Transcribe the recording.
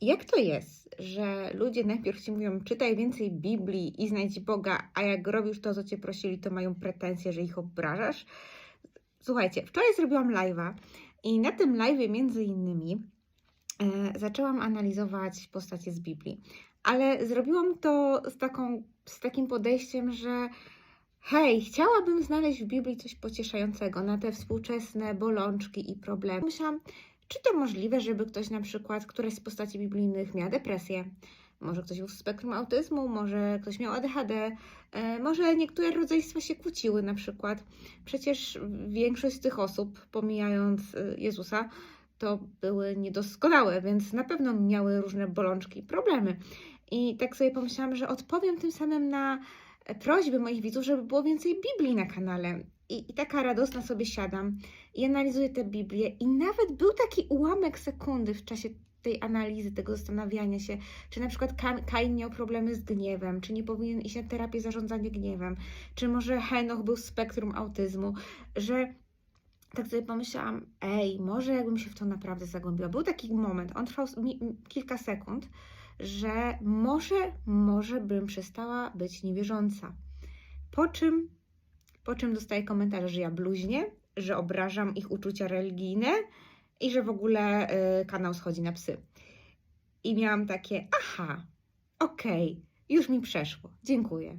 Jak to jest, że ludzie najpierw ci mówią, czytaj więcej Biblii i znajdź Boga, a jak robisz to, co cię prosili, to mają pretensje, że ich obrażasz? Słuchajcie, wczoraj zrobiłam live'a i na tym live'ie między innymi e, zaczęłam analizować postacie z Biblii, ale zrobiłam to z, taką, z takim podejściem, że hej, chciałabym znaleźć w Biblii coś pocieszającego na te współczesne bolączki i problemy. Myślałam, czy to możliwe, żeby ktoś na przykład, któraś z postaci biblijnych miała depresję, może ktoś był w spektrum autyzmu, może ktoś miał ADHD, e, może niektóre rodzeństwa się kłóciły na przykład. Przecież większość z tych osób, pomijając e, Jezusa, to były niedoskonałe, więc na pewno miały różne bolączki problemy. I tak sobie pomyślałam, że odpowiem tym samym na prośby moich widzów, żeby było więcej Biblii na kanale. I, I taka radosna sobie siadam i analizuję tę Biblię. I nawet był taki ułamek sekundy w czasie tej analizy, tego zastanawiania się, czy na przykład Ka- Kain miał problemy z gniewem, czy nie powinien iść na terapię zarządzania gniewem, czy może Henoch był w spektrum autyzmu, że tak sobie pomyślałam, ej, może jakbym się w to naprawdę zagłębiła. Był taki moment, on trwał mi, mi- kilka sekund, że może, może bym przestała być niewierząca. Po czym, po czym dostaję komentarze, że ja bluźnię, że obrażam ich uczucia religijne i że w ogóle y, kanał schodzi na psy. I miałam takie, aha, okej, już mi przeszło, dziękuję.